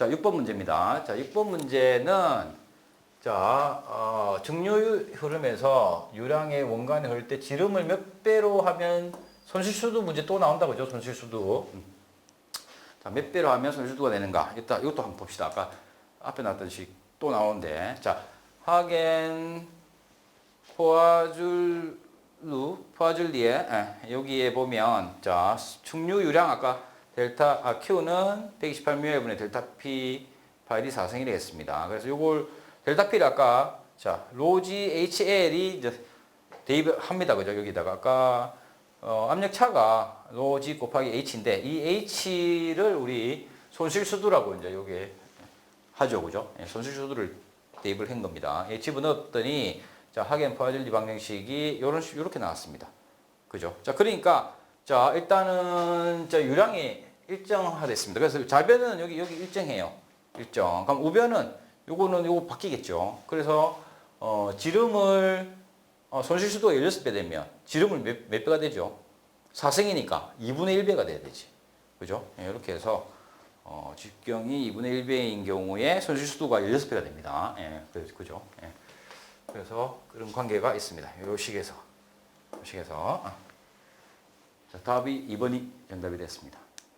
자, 6번 문제입니다. 자, 6번 문제는 자, 어, 증류 흐름에서 유량의 원간에 흐를 때 지름을 몇 배로 하면 손실수도 문제 또 나온다 그죠? 손실수도. 음. 자, 몇 배로 하면 손실수도가 되는가? 일단 이것도 한번 봅시다. 아까 앞에 나왔듯이 또 나오는데. 자, 하겐 포화줄루 포화줄리에 예, 여기에 보면 자, 충류 유량 아까 델타 아 Q는 128μ의 분의 델타 P 파일이 4승이 되겠습니다. 그래서 요걸 델타 P를 아까 자, 로지 HL이 이제 대입합니다. 그죠? 여기다가 아까 어, 압력 차가 로지 곱하기 H인데 이 H를 우리 손실수두라고 이제 여기에 하죠. 그죠? 예, 손실수두를 대입을 한 겁니다. 예, 집어넣었더니 자, 하겐 포화질리 방정식이 요런 식 요렇게 나왔습니다. 그죠? 자, 그러니까 자, 일단은 자, 유량이 일정화됐습니다. 그래서 좌변은 여기 여기 일정해요. 일정. 그럼 우변은 요거는 요거 바뀌겠죠. 그래서 어, 지름을 어, 손실수도가 16배 되면 지름을 몇, 몇 배가 되죠? 4승이니까 2분의 1배가 돼야 되지. 그죠? 예, 이렇게 해서 어, 직경이 2분의 1배인 경우에 손실수도가 16배가 됩니다. 예, 그죠? 예. 그래서 그런 관계가 있습니다. 요 식에서. 요 식에서. 아. 자, 답이 2번이 정답이 됐습니다.